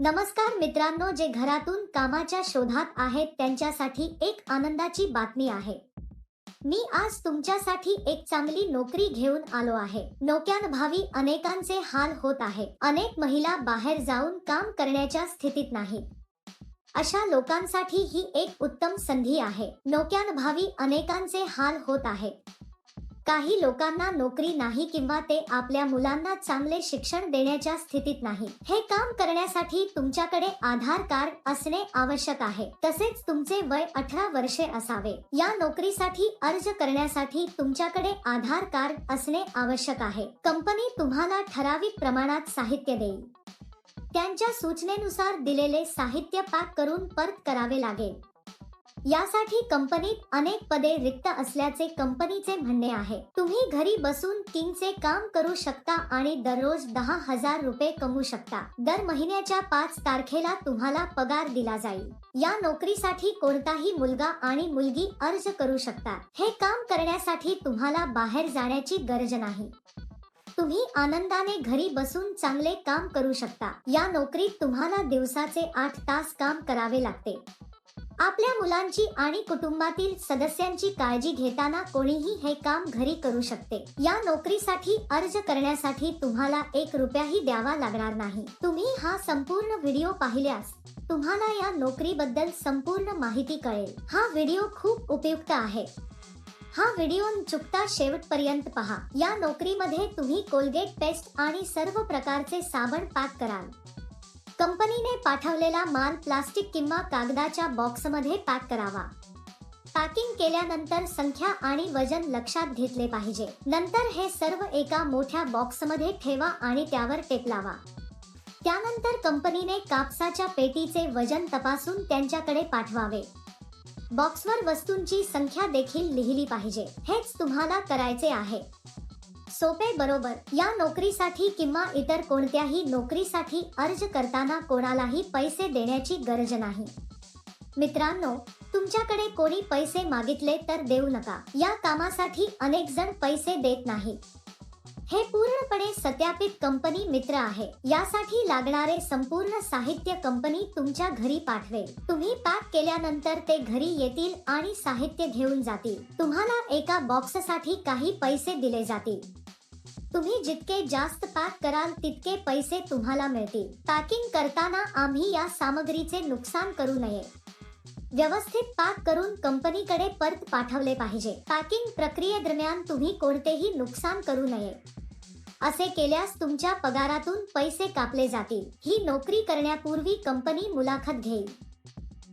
नमस्कार मित्रांनो जे घरातून कामाच्या शोधात आहेत त्यांच्यासाठी एक आनंदाची बातमी आहे. मी आज तुमच्यासाठी एक चांगली नोकरी घेऊन आलो आहे. नोक्यानभावी अनेकांचे हाल होत आहे. अनेक महिला बाहेर जाऊन काम करण्याच्या स्थितीत नाहीत अशा लोकांसाठी ही एक उत्तम संधी आहे. नोक्यानभावी अनेकांचे हाल होत आहे. काही लोकांना नोकरी नाही किंवा ते आपल्या मुलांना चांगले शिक्षण देण्याच्या स्थितीत नाही हे काम करण्यासाठी तुमच्याकडे आधार कार्ड असणे आवश्यक आहे. तसेच तुमचे वय अठरा वर्षे असावे. या नोकरीसाठी अर्ज करण्यासाठी तुमच्याकडे आधार कार्ड असणे आवश्यक आहे. कंपनी तुम्हाला ठराविक प्रमाणात साहित्य देईल. त्यांच्या सूचनेनुसार दिलेले साहित्य पॅक करून परत करावे लागेल. यासाठी कंपनीत अनेक पदे रिक्त असल्याचे कंपनीचे म्हणणे आहे. तुम्ही घरी बसून किंगचे काम करू शकता आणि दररोज दहा हजार रुपये कमवू शकता. दर महिन्याच्या पाच तारखेला तुम्हाला पगार दिला जाईल. या नोकरीसाठी कोणताही मुलगा आणि मुलगी अर्ज करू शकता. हे काम करण्यासाठी तुम्हाला बाहेर जाण्याची गरज नाही. तुम्ही आनंदाने घरी बसून चांगले काम करू शकता. या नोकरीत तुम्हाला दिवसाचे आठ तास काम करावे लागते. आपल्या मुलांची आणि कुटुंबातील सदस्यांची काळजी घेताना कोणीही हे काम घरी करू शकते. या नोकरीसाठी अर्ज करण्यासाठी तुम्हाला एक रुपयाही द्यावा लागणार नाही. तुम्ही हा संपूर्ण व्हिडिओ पाहिल्यास तुम्हाला या नोकरीबद्दल संपूर्ण माहिती कळेल. हा व्हिडिओ खूप उपयुक्त आहे. हा व्हिडिओ चुकता शेवटपर्यंत पहा. या नोकरीमध्ये तुम्ही कोलगेट पेस्ट आणि सर्व प्रकारचे साबण पॅक कराल. कंपनीने पाठवलेला माल प्लास्टिक किंवा कागदाच्या बॉक्समध्ये पॅक करावा. पॅकिंग केल्यानंतर संख्या आणि वजन लक्षात घेतले पाहिजे. नंतर हे सर्व एका मोठ्या बॉक्समध्ये ठेवा आणि त्यावर टेप लावा. त्यानंतर कंपनीने कापसाच्या पेटीचे वजन तपासून त्यांच्याकडे पाठवावे. बॉक्सवर वस्तूंची संख्या देखील लिहिली पाहिजे. हेच तुम्हाला करायचे आहे. सोपे बरोबर. या नोकरीसाठी किंवा इतर कोणत्याही नोकरीसाठी अर्ज करताना कोणालाही पैसे देण्याची गरज नाही. मित्रांनो तुमच्याकडे कोणी पैसे मागितले तर देऊ नका. या कामासाठी अनेक जण पैसे देत नाही. हे पूर्णपणे सत्यापित कंपनी मित्र आहे. यासाठी लागणारे संपूर्ण साहित्य कंपनी तुमच्या घरी पाठवेल. तुम्ही पॅक केल्यानंतर ते घरी येतील आणि साहित्य घेऊन जातील. तुम्हाला एका बॉक्ससाठी काही पैसे दिले जातील. तुम्ही जितके जास्त पॅक कराल तितके पैसे तुम्हाला मिळतील. पॅकिंग करताना आम्ही या सामग्रीचे नुकसान करू नये. व्यवस्थित पॅक करून कंपनीकडे परत पाठवले पाहिजे. पॅकिंग प्रक्रियेदरम्यान तुम्ही कोणतेही नुकसान करू नये. असे केल्यास तुमच्या पगारातून पैसे कापले जातील. ही नोकरी करण्यापूर्वी कंपनी मुलाखत घेईल.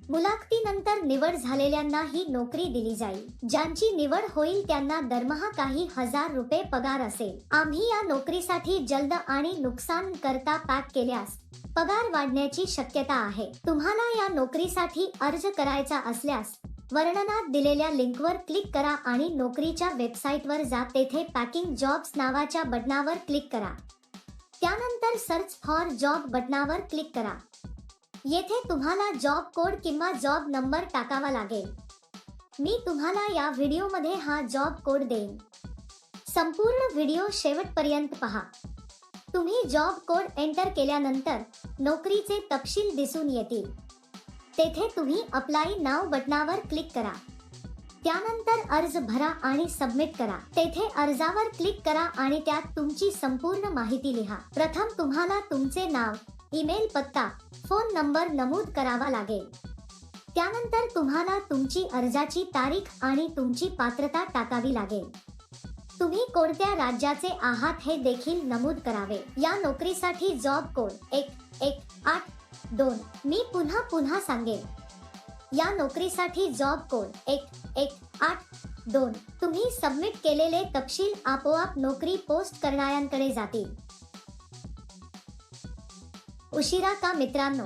मुलाखतीनंतर निवड झालेल्यांना ही नोकरी दिली जाईल. ज्यांची निवड होईल त्यांना दरमहा काही हजार रुपये पगार असेल. आम्ही या नोकरीसाठी जलद आणि नुकसान करता पॅक केल्यास पगार वाढण्याची शक्यता आहे. तुम्हाला या नोकरीसाठी अर्ज करायचा असल्यास वर्णनात दिलेल्या लिंकवर क्लिक करा आणि नोकरीच्या वेबसाईटवर जा. तेथे पॅकिंग जॉब्स नावाच्या बटनावर क्लिक करा. त्यानंतर सर्च फॉर जॉब बटनावर क्लिक करा. येथे तुम्हाला जॉब कोड किंवा जॉब नंबर टाकावा लागेल. मी तुम्हाला या व्हिडिओमध्ये हा जॉब कोड देईन. संपूर्ण व्हिडिओ शेवटपर्यंत पहा. तुम्ही जॉब कोड एंटर केल्यानंतर नोकरीचे तपशील दिसून येतील. तेथे तुम्ही अप्लाय नाव बटनावर क्लिक करा. त्यानंतर अर्ज भरा आणि सबमिट करा. तेथे अर्जावर क्लिक करा आणि त्यात तुमची संपूर्ण माहिती लिहा. प्रथम तुम्हाला तुमचे नाव ईमेल पत्ता फोन नंबर नमूद करावा लागेल. त्यानंतर तुम्हाला तुमची अर्जाची तारीख आणि तुमची पात्रता टाकावी लागेल. तुम्ही कोणत्या राज्याचे आहात हे देखील नमूद करावे. या नोकरीसाठी जॉब कोड एक एक आठ दोन मी पुन्हा पुन्हा सांगेन. या नोकरीसाठी जॉब कोड एक एक आठ दोन तुम्ही सबमिट केलेले तपशील आपोआप नोकरी पोस्ट करणाऱ्यांकडे जातील. उशिरा का मित्रांनो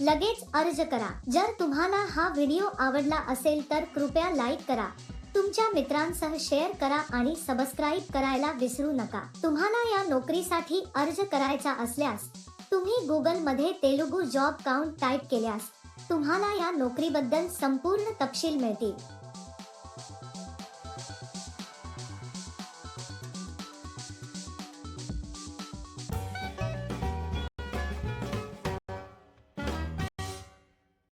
लगेच अर्ज करा. जर तुम्हाला हा व्हिडिओ आवडला असेल तर कृपया लाईक करा. तुमच्या मित्रांसह शेअर करा आणि सबस्क्राईब करायला विसरू नका. तुम्हाला या नोकरीसाठी अर्ज करायचा असल्यास तुम्ही गुगलमध्ये तेलुगू जॉब काउंट टाईप केल्यास तुम्हाला या नोकरीबद्दल संपूर्ण तपशील मिळतील.